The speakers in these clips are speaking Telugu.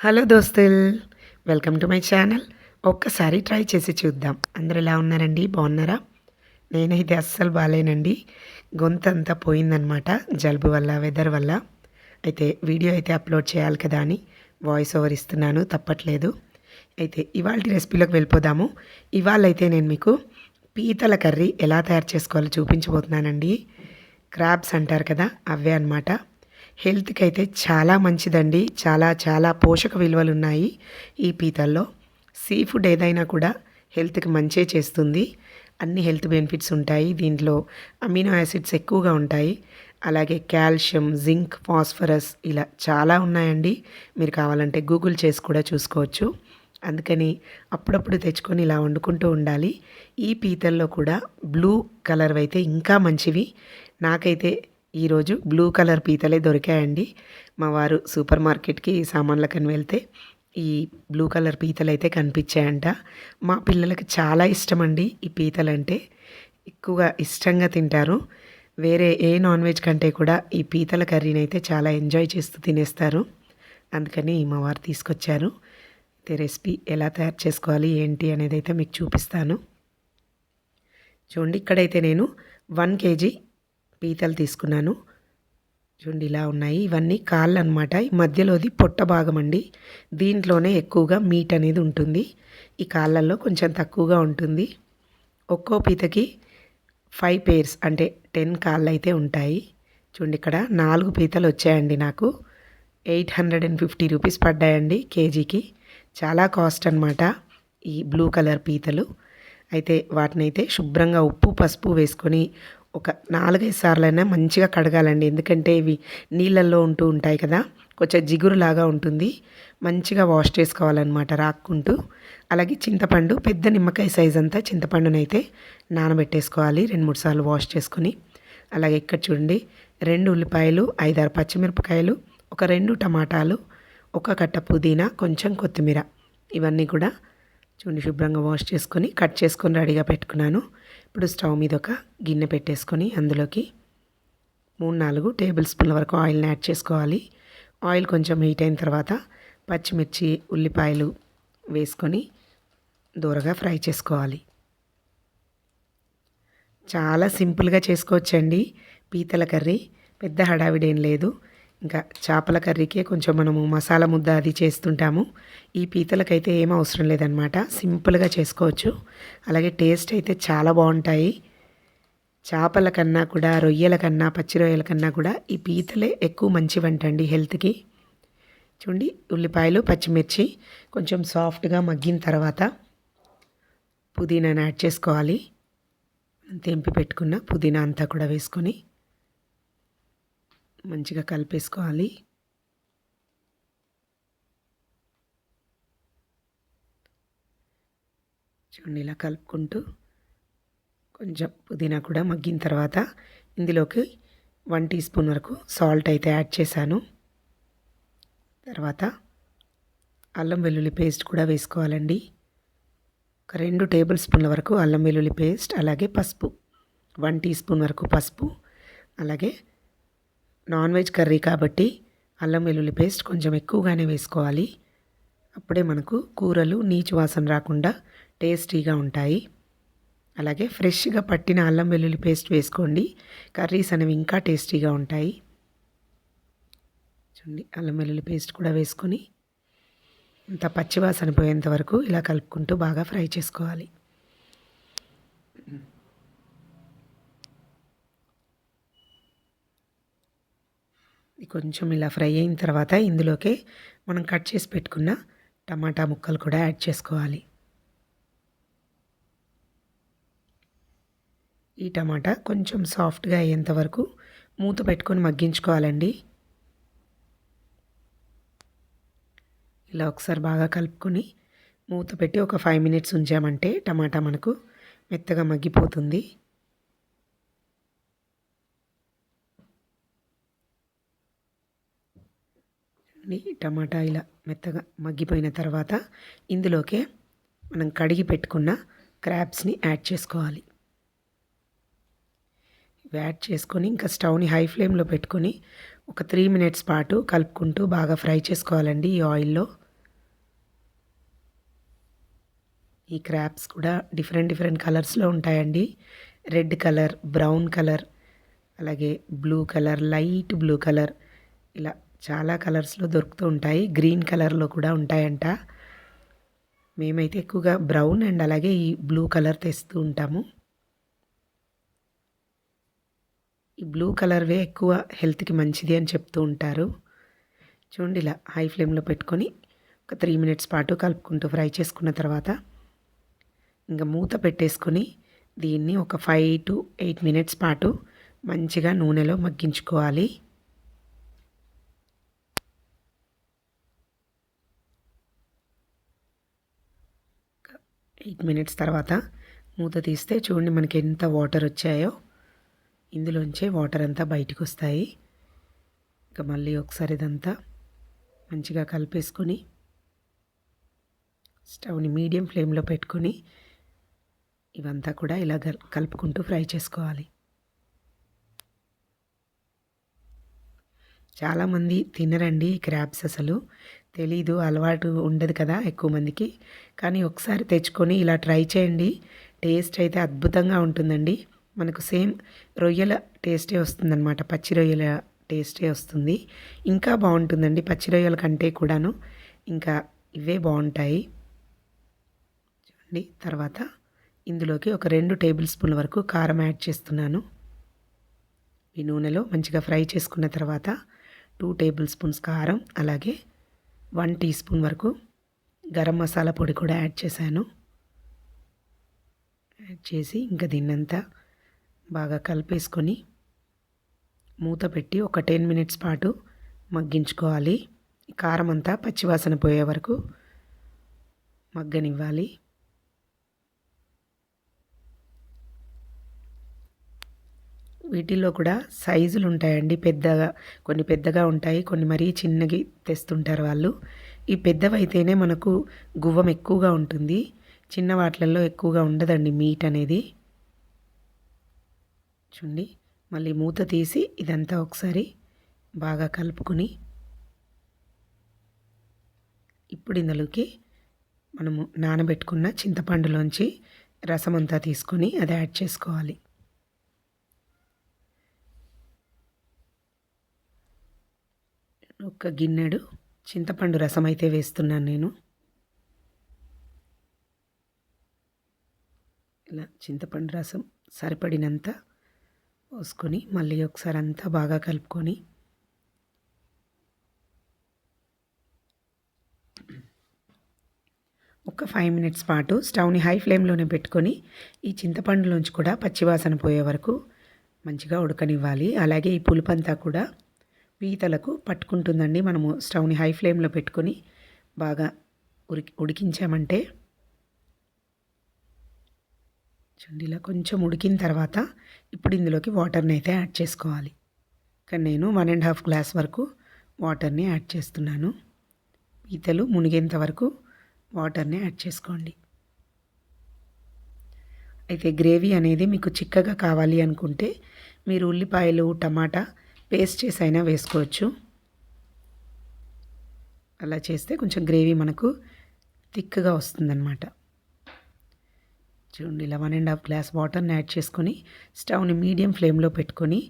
హలో దోస్తుల్ వెల్కమ్ టు మై ఛానల్. ఒక్కసారి ట్రై చేసి చూద్దాం. అందరు ఎలా ఉన్నారండి? బాగున్నారా? నేనైతే అస్సలు బాగాలేనండి గొంత అంతా పోయిందనమాట జలుబు వల్ల వెదర్ వల్ల. అయితే వీడియో అయితే అప్లోడ్ చేయాలి కదా అని వాయిస్ ఓవర్ ఇస్తున్నాను తప్పట్లేదు. అయితే ఇవాళ రెసిపీలోకి వెళ్ళిపోదాము. ఇవాళ అయితే నేను మీకు పీతల కర్రీ ఎలా తయారు చేసుకోవాలో చూపించబోతున్నానండి. క్రాబ్స్ అంటారు కదా అవే అనమాట హెల్త్కి అయితే చాలా మంచిదండి. చాలా చాలా పోషక విలువలు ఉన్నాయి ఈ పీతల్లో. సీ ఫుడ్ ఏదైనా కూడా హెల్త్కి మంచే చేస్తుంది. అన్ని హెల్త్ బెనిఫిట్స్ ఉంటాయి. దీంట్లో అమినో యాసిడ్స్ ఎక్కువగా ఉంటాయి. అలాగే కాల్షియం జింక్ ఫాస్ఫరస్ ఇలా చాలా ఉన్నాయండి. మీరు కావాలంటే గూగుల్ చేసి కూడా చూసుకోవచ్చు. అందుకని అప్పుడప్పుడు తెచ్చుకొని ఇలా వండుకుంటూ ఉండాలి. ఈ పీతల్లో కూడా బ్లూ కలర్ అయితే ఇంకా మంచివి. నాకైతే ఈరోజు బ్లూ కలర్ పీతలే దొరికాయండి. మా వారు సూపర్ మార్కెట్కి సామాన్లకని వెళ్తే ఈ బ్లూ కలర్ పీతలు అయితే కనిపించాయంట. మా పిల్లలకి చాలా ఇష్టం అండి ఈ పీతలు అంటే ఎక్కువగా ఇష్టంగా తింటారు. వేరే ఏ నాన్ వెజ్ కంటే కూడా ఈ పీతల కర్రీని అయితే చాలా ఎంజాయ్ చేస్తూ తినేస్తారు. అందుకని మా వారు తీసుకొచ్చారు. అయితే రెసిపీ ఎలా తయారు చేసుకోవాలి ఏంటి అనేది అయితే మీకు చూపిస్తాను. చూడండి ఇక్కడైతే నేను వన్ కేజీ పీతలు తీసుకున్నాను. చూడండి ఇలా ఉన్నాయి. ఇవన్నీ కాళ్ళు అనమాట ఈ మధ్యలోది పొట్ట భాగం అండి. దీంట్లోనే ఎక్కువగా మీట్ అనేది ఉంటుంది. ఈ కాళ్ళల్లో కొంచెం తక్కువగా ఉంటుంది. ఒక్కో పీతకి ఫైవ్ పేర్స్ అంటే టెన్ కాళ్ళు అయితే ఉంటాయి. చూడండి ఇక్కడ నాలుగు పీతలు వచ్చాయండి నాకు. Eight hundred and fifty rupees పడ్డాయండి కేజీకి. చాలా కాస్ట్ అనమాట ఈ బ్లూ కలర్ పీతలు. అయితే వాటినైతే శుభ్రంగా ఉప్పు పసుపు వేసుకొని ఒక నాలుగైదు సార్లైనా మంచిగా కడగాలండి. ఎందుకంటే ఇవి నీళ్ళల్లో ఉంటూ ఉంటాయి కదా కొంచెం జిగురులాగా ఉంటుంది. మంచిగా వాష్ చేసుకోవాలన్నమాట రాక్కుంటూ. అలాగే చింతపండు పెద్ద నిమ్మకాయ సైజ్ అంతా చింతపండునైతే నానబెట్టేసుకోవాలి రెండు మూడు సార్లు వాష్ చేసుకొని. అలాగే ఇక్కడ చూడండి రెండు ఉల్లిపాయలు ఐదారు పచ్చిమిరపకాయలు ఒక రెండు టమాటాలు ఒక కట్ట పుదీనా కొంచెం కొత్తిమీర. ఇవన్నీ కూడా చూడండి శుభ్రంగా వాష్ చేసుకొని కట్ చేసుకొని రెడీగా పెట్టుకున్నాను. ఇప్పుడు స్టవ్ మీద ఒక గిన్నె పెట్టేసుకొని అందులోకి మూడు నాలుగు టేబుల్ స్పూన్ల వరకు ఆయిల్ని యాడ్ చేసుకోవాలి. ఆయిల్ కొంచెం హీట్ అయిన తర్వాత పచ్చిమిర్చి ఉల్లిపాయలు వేసుకొని దూరగా ఫ్రై చేసుకోవాలి. చాలా సింపుల్గా చేసుకోవచ్చండి. పీతల కర్రీ పెద్ద హడావిడేం లేదు. ఇంకా చేపల కర్రీకే కొంచెం మనము మసాలా ముద్ద అది చేస్తుంటాము. ఈ పీతలకైతే ఏం అవసరం లేదనమాట సింపుల్గా చేసుకోవచ్చు. అలాగే టేస్ట్ అయితే చాలా బాగుంటాయి. చేపల కన్నా కూడా రొయ్యల కన్నా పచ్చి రొయ్యల కన్నా కూడా ఈ పీతలే ఎక్కువ మంచివంటండి హెల్త్కి. చూడండి ఉల్లిపాయలు పచ్చిమిర్చి కొంచెం సాఫ్ట్గా మగ్గిన తర్వాత పుదీనాను యాడ్ చేసుకోవాలి. తెంపి పెట్టుకున్న పుదీనా అంతా కూడా వేసుకొని మంచిగా కలిపేసుకోవాలి. చూడండి ఇలా కలుపుకుంటూ కొంచెం పుదీనా కూడా మగ్గిన తర్వాత ఇందులోకి వన్ టీ స్పూన్ వరకు సాల్ట్ అయితే యాడ్ చేశాను. తర్వాత అల్లం వెల్లుల్లి పేస్ట్ కూడా వేసుకోవాలండి. ఒక రెండు టేబుల్ స్పూన్ల వరకు అల్లం వెల్లుల్లి పేస్ట్ అలాగే పసుపు వన్ టీ స్పూన్ వరకు పసుపు అలాగే నాన్ వెజ్ కర్రీ కాబట్టి అల్లం వెల్లుల్లి పేస్ట్ కొంచెం ఎక్కువగానే వేసుకోవాలి. అప్పుడే మనకు కూరలు నీచు వాసన రాకుండా టేస్టీగా ఉంటాయి. అలాగే ఫ్రెష్గా పట్టిన అల్లం వెల్లుల్లి పేస్ట్ వేసుకోండి. కర్రీస్ అనేవి ఇంకా టేస్టీగా ఉంటాయి. చూడండి అల్లం వెల్లుల్లి పేస్ట్ కూడా వేసుకొని ఇంత పచ్చివాసన పోయేంత వరకు ఇలా కలుపుకుంటూ బాగా ఫ్రై చేసుకోవాలి. కొంచెం ఇలా ఫ్రై అయిన తర్వాత ఇందులోకి మనం కట్ చేసి పెట్టుకున్న టమాటా ముక్కలు కూడా యాడ్ చేసుకోవాలి. ఈ టమాటా కొంచెం సాఫ్ట్గా అయ్యేంత వరకు మూత పెట్టుకొని మగ్గించుకోవాలండి. ఇలా ఒకసారి బాగా కలుపుకొని మూత పెట్టి ఒక ఫైవ్ మినిట్స్ ఉంచామంటే టమాటా మనకు మెత్తగా మగ్గిపోతుంది. ని టమాటా ఇలా మెత్తగా మగ్గిపోయిన తర్వాత ఇందులోకే మనం కడిగి పెట్టుకున్న క్రాబ్స్ని యాడ్ చేసుకోవాలి. యాడ్ చేసుకొని ఇంకా స్టవ్ని హై ఫ్లేమ్లో పెట్టుకొని ఒక త్రీ మినిట్స్ పాటు కలుపుకుంటూ బాగా ఫ్రై చేసుకోవాలండి ఈ ఆయిల్లో. ఈ క్రాబ్స్ కూడా డిఫరెంట్ డిఫరెంట్ కలర్స్లో ఉంటాయండి. రెడ్ కలర్ బ్రౌన్ కలర్ అలాగే blue colour light blue colour ఇలా చాలా కలర్స్లో దొరుకుతూ ఉంటాయి. గ్రీన్ కలర్లో కూడా ఉంటాయంట. మేమైతే ఎక్కువగా బ్రౌన్ అండ్ అలాగే ఈ బ్లూ కలర్ తెస్తూ ఉంటాము. ఈ బ్లూ కలర్వే ఎక్కువ హెల్త్కి మంచిది అని చెప్తూ ఉంటారు. చూడండి ఇలా హై ఫ్లేమ్లో పెట్టుకొని ఒక త్రీ మినిట్స్ పాటు కలుపుకుంటూ ఫ్రై చేసుకున్న తర్వాత ఇంకా మూత పెట్టేసుకొని దీన్ని ఒక ఫైవ్ టు ఎయిట్ మినిట్స్ పాటు మంచిగా నూనెలో మగ్గించుకోవాలి. ఎయిట్ మినిట్స్ తర్వాత మూత తీస్తే చూడండి మనకి ఎంత వాటర్ వచ్చాయో. ఇందులోంచే వాటర్ అంతా బయటకు వస్తాయి. ఇంకా మళ్ళీ ఒకసారి ఇదంతా మంచిగా కలిపేసుకొని స్టవ్ని మీడియం ఫ్లేమ్లో పెట్టుకొని ఇవంతా కూడా ఇలా కలుపుకుంటూ ఫ్రై చేసుకోవాలి. చాలామంది తినరండి క్రాబ్స్ అసలు. తెలీదు అలవాటు ఉండదు కదా ఎక్కువ మందికి. కానీ ఒకసారి తెచ్చుకొని ఇలా ట్రై చేయండి. టేస్ట్ అయితే అద్భుతంగా ఉంటుందండి. మనకు సేమ్ రొయ్యల టేస్టే వస్తుందన్నమాట. పచ్చి రొయ్యల టేస్టే వస్తుంది. ఇంకా బాగుంటుందండి పచ్చి రొయ్యల కంటే కూడాను. ఇంకా ఇవే బాగుంటాయి. చూడండి తర్వాత ఇందులోకి ఒక రెండు టేబుల్ స్పూన్ల వరకు కారం యాడ్ చేస్తున్నాను. ఈ నూనెలో మంచిగా ఫ్రై చేసుకున్న తర్వాత టూ టేబుల్ స్పూన్స్ కారం అలాగే వన్ టీ స్పూన్ వరకు గరం మసాలా పొడి కూడా యాడ్ చేశాను. యాడ్ చేసి ఇంకా దీన్నంతా బాగా కలిపేసుకొని మూత పెట్టి ఒక టెన్ మినిట్స్ పాటు మగ్గించుకోవాలి. కారం అంతా పచ్చివాసన పోయే వరకు మగ్గనివ్వాలి. వీటిల్లో కూడా సైజులు ఉంటాయండి. పెద్దగా కొన్ని పెద్దగా ఉంటాయి కొన్ని మరీ చిన్నవి తెస్తుంటారు వాళ్ళు. ఈ పెద్దవైతేనే మనకు గువ్వం ఎక్కువగా ఉంటుంది. చిన్న వాటిలలో ఎక్కువగా ఉండదండి మీట్ అనేది. చూడండి మళ్ళీ మూత తీసి ఇదంతా ఒకసారి బాగా కలుపుకొని ఇప్పుడు ఇందులోకి మనము నానబెట్టుకున్న చింతపండులోంచి రసం అంతా తీసుకొని అది యాడ్ చేసుకోవాలి. ఒక గిన్నెడు చింతపండు రసం అయితే వేస్తున్నాను నేను. ఇలా చింతపండు రసం సరిపడినంత పోసుకొని మళ్ళీ ఒకసారి అంతా బాగా కలుపుకొని ఒక ఫైవ్ మినిట్స్ పాటు స్టవ్ని హై ఫ్లేమ్లోనే పెట్టుకొని ఈ చింతపండులోంచి కూడా పచ్చివాసన పోయే వరకు మంచిగా ఉడకనివ్వాలి. అలాగే ఈ పులుపంతా కూడా పీతలకు పట్టుకుంటుందండి. మనము స్టవ్ని హై ఫ్లేమ్లో పెట్టుకొని బాగా ఉడికి ఉడికించామంటే చూడండి ఇలా కొంచెం ఉడికిన తర్వాత ఇప్పుడు ఇందులోకి వాటర్ని అయితే యాడ్ చేసుకోవాలి. కానీ నేను వన్ అండ్ హాఫ్ గ్లాస్ వరకు వాటర్ని యాడ్ చేస్తున్నాను. పీతలు మునిగేంత వరకు వాటర్ని యాడ్ చేసుకోండి. అయితే గ్రేవీ అనేది మీకు చిక్కగా కావాలి అనుకుంటే మీరు ఉల్లిపాయలు టమాటా పేస్ట్ చేసి అయినా వేసుకోవచ్చు. అలా చేస్తే కొంచెం గ్రేవీ మనకు థిక్గా వస్తుందన్నమాట. చూడండి ఇలా వన్ అండ్ హాఫ్ గ్లాస్ వాటర్ని యాడ్ చేసుకొని స్టవ్ని మీడియం ఫ్లేమ్లో పెట్టుకొని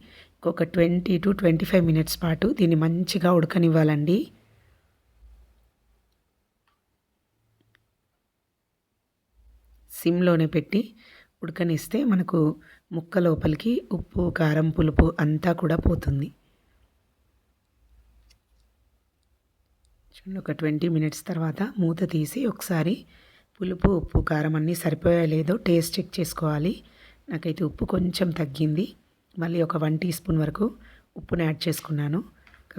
ఒక twenty to twenty five minutes పాటు దీన్ని మంచిగా ఉడకనివ్వాలండి. సిమ్లోనే పెట్టి ఉడకనిస్తే మనకు ముక్క లోపలికి ఉప్పు కారం పులుపు అంతా కూడా పోతుంది. చూడండి ఒక ట్వంటీ మినిట్స్ తర్వాత మూత తీసి ఒకసారి పులుపు ఉప్పు కారం అన్నీ సరిపోయా లేదో టేస్ట్ చెక్ చేసుకోవాలి. నాకైతే ఉప్పు కొంచెం తగ్గింది. మళ్ళీ ఒక వన్ టీ స్పూన్ వరకు ఉప్పుని యాడ్ చేసుకున్నాను.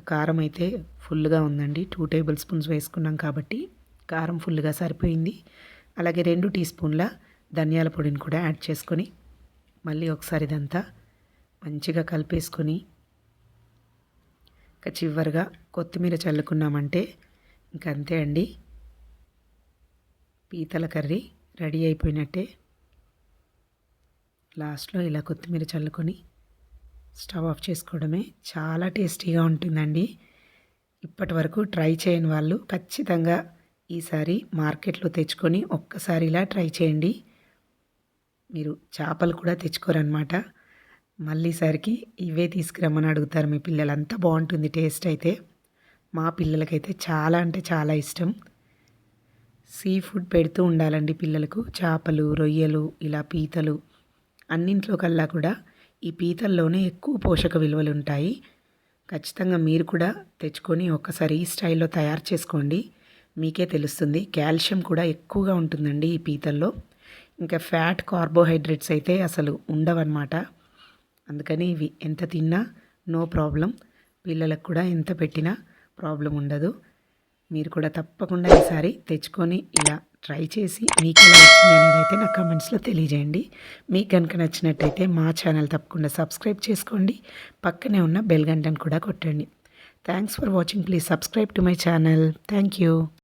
కారం అయితే ఫుల్గా ఉందండి. టూ టేబుల్ స్పూన్స్ వేసుకున్నాం కాబట్టి కారం ఫుల్గా సరిపోయింది. అలాగే రెండు టీ స్పూన్ల ధనియాల పొడిని కూడా యాడ్ చేసుకొని మళ్ళీ ఒకసారి ఇదంతా మంచిగా కలిపేసుకొని ఇంకా చివరిగా కొత్తిమీర చల్లుకున్నామంటే ఇంక అంతే అండి. పీతల కర్రీ రెడీ అయిపోయినట్టే. లాస్ట్లో ఇలా కొత్తిమీర చల్లుకొని స్టవ్ ఆఫ్ చేసుకోవడమే చాలా టేస్టీగా ఉంటుందండి. ఇప్పటి వరకు ట్రై చేయని వాళ్ళు ఖచ్చితంగా ఈసారి మార్కెట్లో తెచ్చుకొని ఒక్కసారి ఇలా ట్రై చేయండి. మీరు చేపలు కూడా తెచ్చుకోరనమాట మళ్ళీసారికి ఇవే తీసుకురమ్మని అడుగుతారు మీ పిల్లలు. అంత బాగుంటుంది టేస్ట్ అయితే. మా పిల్లలకైతే చాలా అంటే చాలా ఇష్టం. సీ ఫుడ్ పెడుతూ ఉండాలండి పిల్లలకు. చేపలు రొయ్యలు ఇలా పీతలు అన్నింట్లో కల్లా కూడా ఈ పీతల్లోనే ఎక్కువ పోషక విలువలు ఉంటాయి. ఖచ్చితంగా మీరు కూడా తెచ్చుకొని ఒక్కసారి ఈ స్టైల్లో తయారు చేసుకోండి. మీకే తెలుస్తుంది కాల్షియం కూడా ఎక్కువగా ఉంటుందండి ఈ పీతల్లో. ఇంకా ఫ్యాట్ కార్బోహైడ్రేట్స్ అయితే అసలు ఉండవన్నమాట. అందుకని ఇవి ఎంత తిన్నా నో ప్రాబ్లం. పిల్లలకు కూడా ఎంత పెట్టినా ప్రాబ్లం ఉండదు. మీరు కూడా తప్పకుండా ఈసారి తెచ్చుకొని ఇలా ట్రై చేసి మీకు ఎలా నచ్చింది అనేది అయితే నా కమెంట్స్లో తెలియజేయండి. మీకు కనుక నచ్చినట్టయితే మా ఛానల్ తప్పకుండా సబ్స్క్రైబ్ చేసుకోండి. పక్కనే ఉన్న బెల్ గంటను కూడా కొట్టండి. Thanks for watching. Please subscribe to my channel. Thank you.